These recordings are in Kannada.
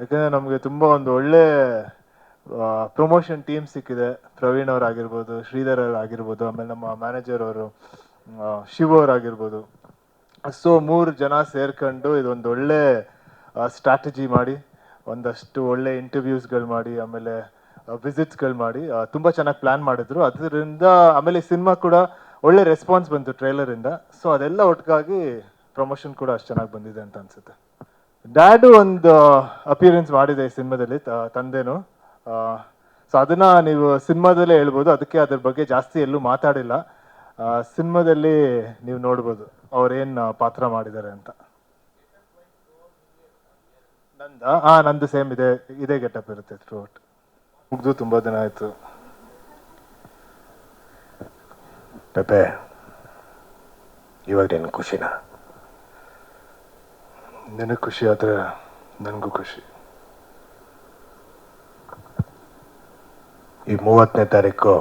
ಯಾಕಂದರೆ ನಮಗೆ ತುಂಬ ಒಂದು ಒಳ್ಳೆ ಪ್ರಮೋಷನ್ ಟೀಮ್ ಸಿಕ್ಕಿದೆ. ಪ್ರವೀಣ್ ಅವ್ರು ಆಗಿರ್ಬೋದು ಶ್ರೀಧರ್ ಅವ್ರು ಆಗಿರ್ಬೋದು ಆಮೇಲೆ ನಮ್ಮ ಮ್ಯಾನೇಜರ್ ಅವರು ಶಿವ ಅವ್ರು ಆಗಿರ್ಬೋದು ಸೊ, ಮೂರು ಜನ ಸೇರ್ಕೊಂಡು ಇದೊಂದು ಒಳ್ಳೆ ಸ್ಟ್ರಾಟಜಿ ಮಾಡಿ, ಒಂದಷ್ಟು ಒಳ್ಳೆ ಇಂಟರ್ವ್ಯೂಸ್ಗಳು ಮಾಡಿ, ಆಮೇಲೆ ವಿಸಿಟ್ಸ್ಗಳು ಮಾಡಿ ತುಂಬ ಚೆನ್ನಾಗಿ ಪ್ಲ್ಯಾನ್ ಮಾಡಿದ್ರು. ಅದರಿಂದ ಆಮೇಲೆ ಸಿನಿಮಾ ಕೂಡ ಒಳ್ಳೆ ರೆಸ್ಪಾನ್ಸ್ ಬಂತು ಟ್ರೈಲರಿಂದ ಸೊ, ಅದೆಲ್ಲ ಒಟ್ಟಿಗಾಗಿ ಪ್ರಮೋಷನ್ ಕೂಡ ಅಷ್ಟು ಚೆನ್ನಾಗಿ ಬಂದಿದೆ ಅಂತ ಅನ್ಸುತ್ತೆ. ಡ್ಯಾಡು ಒಂದು ಅಪಿಯರೆನ್ಸ್ ಮಾಡಿದೆ ಈ ಸಿನಿಮಾದಲ್ಲಿ ತಂದೆನು. ಸೊ ಅದನ್ನ ನೀವು ಸಿನಿಮಾದಲ್ಲೇ ಹೇಳ್ಬೋದು. ಅದಕ್ಕೆ ಅದ್ರ ಬಗ್ಗೆ ಜಾಸ್ತಿ ಎಲ್ಲೂ ಮಾತಾಡಿಲ್ಲ. ಸಿನಿಮಾದಲ್ಲಿ ನೀವು ನೋಡ್ಬೋದು. ಅವ್ರೇನು ಪಾತ್ರ ಮಾಡಿದ್ದಾರೆ ಅಂತ. ನಂದ? ಹಾ ನಂದು ಸೇಮ್ ಇದೆ. ಇದೇ ಗೆಟಪ್ ಇರುತ್ತೆ ಥ್ರೂಟ್ ಮುಗ್ದು ತುಂಬಾ ದಿನ ಆಯ್ತು. ಇವಾಗ ಏನು ಖುಷಿನ? ನಿನಗೆ ಖುಷಿ ಆದ್ರೆ ನನಗೂ ಖುಷಿ. ಈ ಮೂವತ್ತನೇ ತಾರೀಕು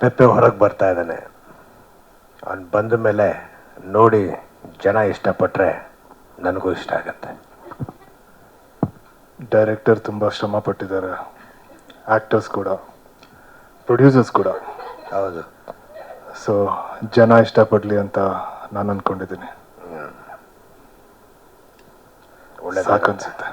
ಪೆಪ್ಪೆ ಹೊರಗೆ ಬರ್ತಾ ಇದ್ದಾನೆ. ಅವ್ನು ಬಂದ ಮೇಲೆ ನೋಡಿ ಜನ ಇಷ್ಟಪಟ್ಟರೆ ನನಗೂ ಇಷ್ಟ ಆಗತ್ತೆ. ಡೈರೆಕ್ಟರ್ ತುಂಬ ಶ್ರಮ ಪಟ್ಟಿದ್ದಾರೆ ಆಕ್ಟರ್ಸ್ ಕೂಡ ಪ್ರೊಡ್ಯೂಸರ್ಸ್ ಕೂಡ. ಹೌದು. ಸೊ ಜನ ಇಷ್ಟಪಡಲಿ ಅಂತ ನಾನು ಅನ್ಕೊಂಡಿದ್ದೀನಿ. ಒಳ್ಳೆ ಸಾಕನ್ಸುತ್ತೆ.